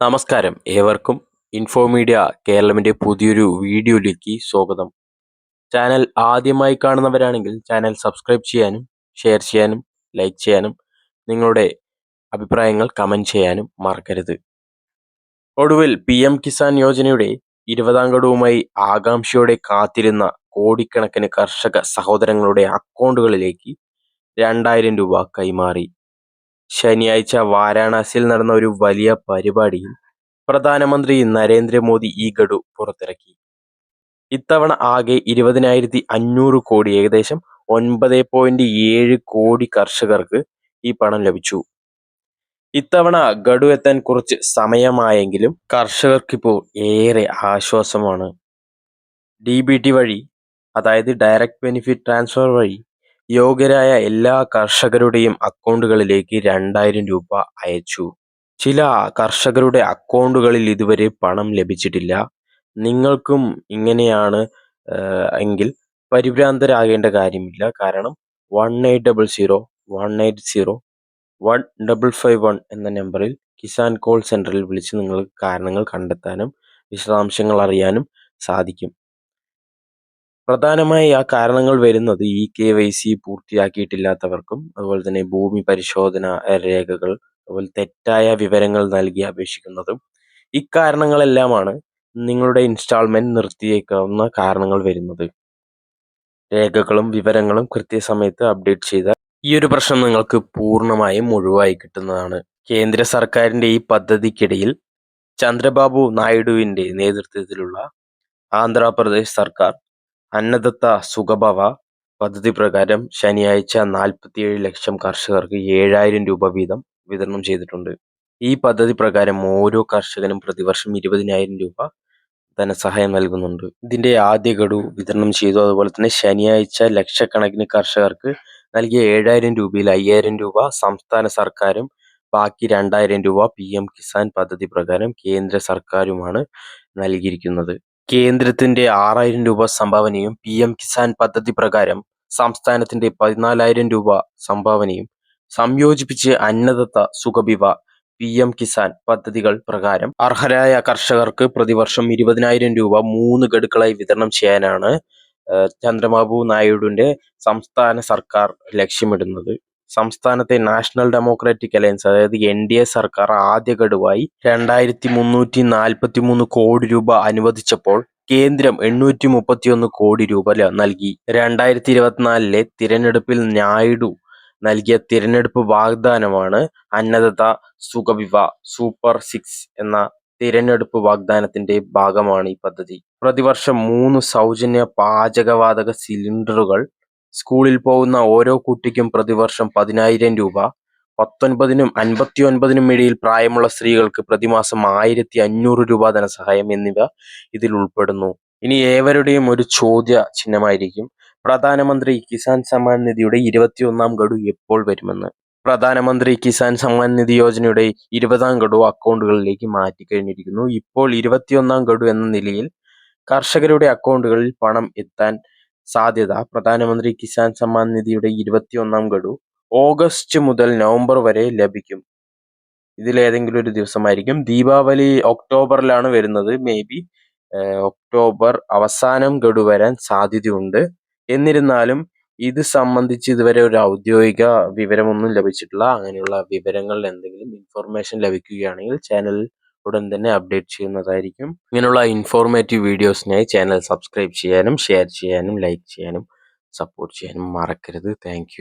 നമസ്കാരം. ഏവർക്കും ഇൻഫോമീഡിയ കേരളമിന്റെ പുതിയൊരു വീഡിയോയിലേക്ക് സ്വാഗതം. ചാനൽ ആദ്യമായി കാണുന്നവരാണെങ്കിൽ ചാനൽ സബ്സ്ക്രൈബ് ചെയ്യാനും ഷെയർ ചെയ്യാനും ലൈക്ക് ചെയ്യാനും നിങ്ങളുടെ അഭിപ്രായങ്ങൾ കമന്റ് ചെയ്യാനും മറക്കരുത്. ഒടുവിൽ പി എം കിസാൻ യോജനയുടെ ഇരുപതാം ഗഡുവുമായി ആകാംക്ഷയോടെ കാത്തിരുന്ന കോടിക്കണക്കിന് കർഷക സഹോദരങ്ങളുടെ അക്കൗണ്ടുകളിലേക്ക് രണ്ടായിരം രൂപ കൈമാറി. ശനിയാഴ്ച വാരാണസിയിൽ നടന്ന ഒരു വലിയ പരിപാടിയിൽ പ്രധാനമന്ത്രി നരേന്ദ്രമോദി ഈ ഗഡു പുറത്തിറക്കി. ഇത്തവണ ആകെ ഇരുപതിനായിരത്തി അഞ്ഞൂറ് കോടി ഏകദേശം ഒൻപത് പോയിന്റ് ഏഴ് കോടി കർഷകർക്ക് ഈ പണം ലഭിച്ചു. ഇത്തവണ ഗഡു എത്താൻ കുറച്ച് സമയമായെങ്കിലും കർഷകർക്കിപ്പോൾ ഏറെ ആശ്വാസമാണ്. ഡി ബി ടി വഴി അതായത് ഡയറക്റ്റ് ബെനിഫിറ്റ് ട്രാൻസ്ഫർ വഴി യോഗ്യരായ എല്ലാ കർഷകരുടെയും അക്കൗണ്ടുകളിലേക്ക് രണ്ടായിരം രൂപ അയച്ചു. ചില കർഷകരുടെ അക്കൗണ്ടുകളിൽ ഇതുവരെ പണം ലഭിച്ചിട്ടില്ല. നിങ്ങൾക്കും ഇങ്ങനെയാണ് എങ്കിൽ പരിഭ്രാന്തരാകേണ്ട കാര്യമില്ല. കാരണം one eight double zero one eight zero one double five one എന്ന നമ്പറിൽ കിസാൻ കോൾ സെന്ററിൽ വിളിച്ച് നിങ്ങൾക്ക് കാരണങ്ങൾ കണ്ടെത്താനും വിശദാംശങ്ങൾ അറിയാനും സാധിക്കും. പ്രധാനമായി ആ കാരണങ്ങൾ വരുന്നത് ഈ കെ വൈ സി പൂർത്തിയാക്കിയിട്ടില്ലാത്തവർക്കും അതുപോലെ തന്നെ ഭൂമി പരിശോധന രേഖകൾ അതുപോലെ തെറ്റായ വിവരങ്ങൾ നൽകി അപേക്ഷിക്കുന്നതും ഇക്കാരണങ്ങളെല്ലാമാണ് നിങ്ങളുടെ ഇൻസ്റ്റാൾമെന്റ് നിർത്തിയേക്കാവുന്ന കാരണങ്ങൾ വരുന്നത്. രേഖകളും വിവരങ്ങളും കൃത്യസമയത്ത് അപ്ഡേറ്റ് ചെയ്താൽ ഈ ഒരു പ്രശ്നം നിങ്ങൾക്ക് പൂർണമായും ഒഴിവായി കിട്ടുന്നതാണ്. കേന്ദ്ര സർക്കാരിന്റെ ഈ പദ്ധതിക്കിടയിൽ ചന്ദ്രബാബു നായിഡുവിന്റെ നേതൃത്വത്തിലുള്ള ആന്ധ്രാപ്രദേശ് സർക്കാർ അന്നദത്ത സുഖഭവ പദ്ധതി പ്രകാരം ശനിയാഴ്ച നാൽപ്പത്തിയേഴ് ലക്ഷം കർഷകർക്ക് ഏഴായിരം രൂപ വീതം വിതരണം ചെയ്തിട്ടുണ്ട്. ഈ പദ്ധതി പ്രകാരം ഓരോ കർഷകനും പ്രതിവർഷം ഇരുപതിനായിരം രൂപ ധനസഹായം നൽകുന്നുണ്ട്. ഇതിന്റെ ആദ്യ ഗഡു വിതരണം ചെയ്തു. അതുപോലെ തന്നെ ശനിയാഴ്ച ലക്ഷക്കണക്കിന് കർഷകർക്ക് നൽകിയ ഏഴായിരം രൂപയിൽ അയ്യായിരം രൂപ സംസ്ഥാന സർക്കാരും ബാക്കി രണ്ടായിരം രൂപ പി എം കിസാൻ പദ്ധതി പ്രകാരം കേന്ദ്ര സർക്കാരുമാണ് നൽകിയിരിക്കുന്നത്. കേന്ദ്രത്തിന്റെ ആറായിരം രൂപ സംഭാവനയും പി എം കിസാൻ പദ്ധതി പ്രകാരം സംസ്ഥാനത്തിന്റെ പതിനാലായിരം രൂപ സംഭാവനയും സംയോജിപ്പിച്ച് അന്നദത്ത സുഖബിവ പി എം കിസാൻ പദ്ധതികൾ പ്രകാരം അർഹരായ കർഷകർക്ക് പ്രതിവർഷം ഇരുപതിനായിരം രൂപ മൂന്ന് ഗഡുക്കളായി വിതരണം ചെയ്യാനാണ് ചന്ദ്രബാബു നായിഡുവിന്റെ സംസ്ഥാന സർക്കാർ ലക്ഷ്യമിടുന്നത്. സംസ്ഥാനത്തെ നാഷണൽ ഡെമോക്രാറ്റിക് അലയൻസ് അതായത് എൻ ഡി എ സർക്കാർ ആദ്യ ഗഡുവായി രണ്ടായിരത്തി മുന്നൂറ്റി നാൽപ്പത്തി മൂന്ന് കോടി രൂപ അനുവദിച്ചപ്പോൾ കേന്ദ്രം എണ്ണൂറ്റി മുപ്പത്തിയൊന്ന് കോടി രൂപ നൽകി. രണ്ടായിരത്തി ഇരുപത്തിനാലിലെ തിരഞ്ഞെടുപ്പിൽ നായിഡു നൽകിയ തിരഞ്ഞെടുപ്പ് വാഗ്ദാനമാണ് അന്നദത സുഖവിവ സൂപ്പർ സിക്സ് എന്ന തിരഞ്ഞെടുപ്പ് വാഗ്ദാനത്തിന്റെ ഭാഗമാണ് ഈ പദ്ധതി. പ്രതിവർഷം മൂന്ന് സൗജന്യ പാചകവാതക സിലിണ്ടറുകൾ സ്കൂളിൽ പോകുന്ന ഓരോ കുട്ടിക്കും പ്രതിവർഷം പതിനായിരം രൂപ. പത്തൊൻപതിനും അൻപത്തി ഒൻപതിനും ഇടയിൽ പ്രായമുള്ള സ്ത്രീകൾക്ക് പ്രതിമാസം ആയിരത്തി അഞ്ഞൂറ് രൂപ ധനസഹായം എന്നിവ ഇതിൽ ഉൾപ്പെടുന്നു. ഇനി ഏവരുടെയും ഒരു ചോദ്യ ചിഹ്നമായിരിക്കും. പ്രധാനമന്ത്രി കിസാൻ സമ്മാൻ നിധിയുടെ ഇരുപത്തിയൊന്നാം ഗഡു എപ്പോൾ വരുമെന്ന്. പ്രധാനമന്ത്രി കിസാൻ സമ്മാൻ നിധി യോജനയുടെ ഇരുപതാം ഗഡു അക്കൗണ്ടുകളിലേക്ക് മാറ്റി കഴിഞ്ഞിരിക്കുന്നു ഇപ്പോൾ ഇരുപത്തിയൊന്നാം ഗഡു എന്ന നിലയിൽ കർഷകരുടെ അക്കൗണ്ടുകളിൽ പണം എത്താൻ സാധ്യത. പ്രധാനമന്ത്രി കിസാൻ സമ്മാൻ നിധിയുടെ ഇരുപത്തിയൊന്നാം ഗഡു ഓഗസ്റ്റ് മുതൽ നവംബർ വരെ ലഭിക്കും. ഇതിലേതെങ്കിലും ഒരു ദിവസമായിരിക്കും. ദീപാവലി ഒക്ടോബറിലാണ് വരുന്നത്. മേ ബി ഒക്ടോബർ അവസാനം ഗഡു വരാൻ സാധ്യതയുണ്ട്. എന്നിരുന്നാലും ഇത് സംബന്ധിച്ച് ഇതുവരെ ഒരു ഔദ്യോഗിക വിവരമൊന്നും ലഭിച്ചിട്ടില്ല. അങ്ങനെയുള്ള വിവരങ്ങൾ എന്തെങ്കിലും ഇൻഫർമേഷൻ ലഭിക്കുകയാണെങ്കിൽ ചാനൽ ഉടൻ തന്നെ അപ്ഡേറ്റ് ചെയ്യുന്നതായിരിക്കും. ഇങ്ങനെയുള്ള ഇൻഫോർമേറ്റീവ് വീഡിയോസിനായി ചാനൽ സബ്സ്ക്രൈബ് ചെയ്യാനും ഷെയർ ചെയ്യാനും ലൈക്ക് ചെയ്യാനും സപ്പോർട്ട് ചെയ്യാനും മറക്കരുത്. താങ്ക്